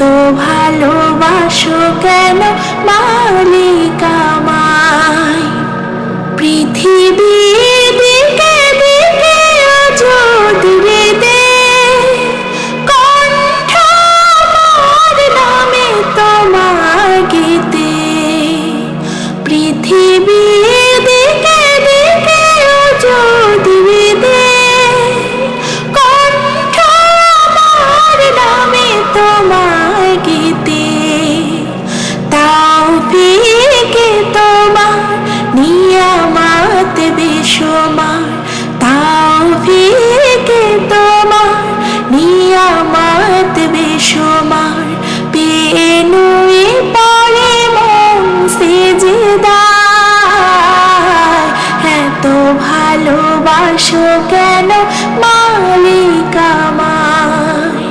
এত ভালোবাসো কেন মালিক আমায়? পৃথিবীর দিকে দিকে যদি দে। কণ্ঠ নামে তোমার গীতে। পৃথিবীর ভালোবাসো কেন মালিক আমায়?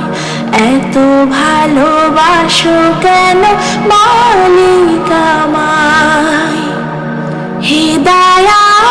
এত ভালোবাসো কেন মালিক আমায়? হৃদয়ার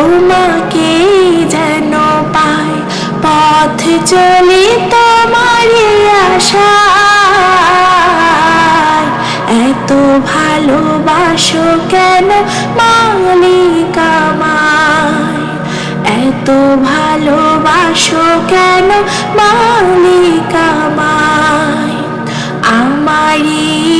তোমাকে যেন পাই, পথ চলে তোমারই আশায়। এত ভালোবাসো কেন মালিক আমায়? এত ভালোবাসো কেন মালিক আমায়? আমারই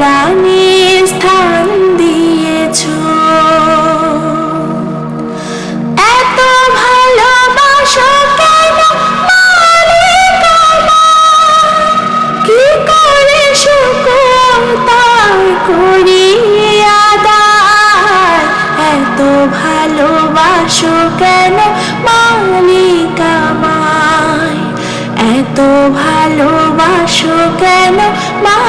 কোরআনের স্থান দিয়েছ। এত ভালোবাসো কেন কি করে শুকর তার করি আদায়? এত ভালোবাসো কেন মালিক আমায় এত ভালোবাসো কেন মা